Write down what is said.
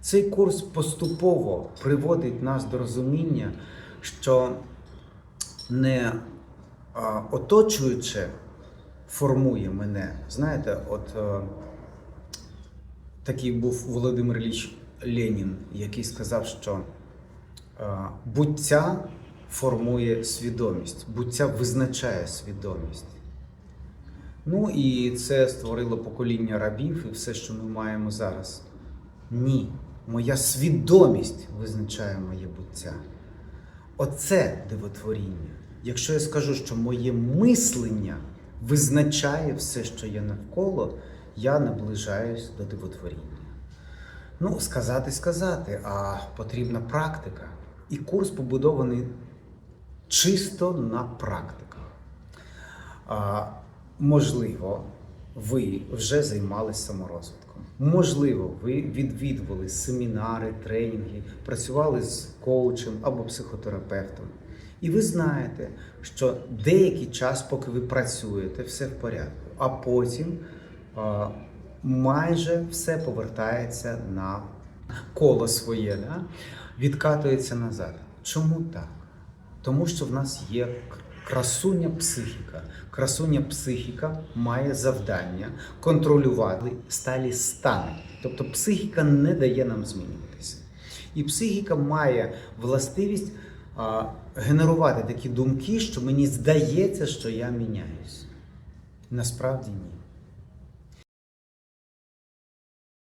Цей курс поступово приводить нас до розуміння, що не оточуюче формує мене. Знаєте, от е, такий був Володимир Ілліч Ленін, який сказав, що е, буття формує свідомість, буття визначає свідомість. Ну і це створило покоління рабів і все, що ми маємо зараз. Ні, моя свідомість визначає моє буття. Оце дивотворіння. Якщо я скажу, що моє мислення визначає все, що є навколо, я наближаюсь до дивотворіння. Ну, сказати, сказати, а потрібна практика. І курс побудований чисто на практиках. А, можливо, ви вже займалися саморозвитком. Можливо, ви відвідували семінари, тренінги, працювали з коучем або психотерапевтом. І ви знаєте, що деякий час, поки ви працюєте, все в порядку, а потім а, майже все повертається на коло своє, да? відкатується назад. Чому так? Тому що в нас є красуня психіка. Красуня психіка має завдання контролювати сталі стани. Тобто психіка не дає нам змінюватися. І психіка має властивість а, генерувати такі думки, що мені здається, що я міняюсь. Насправді ні.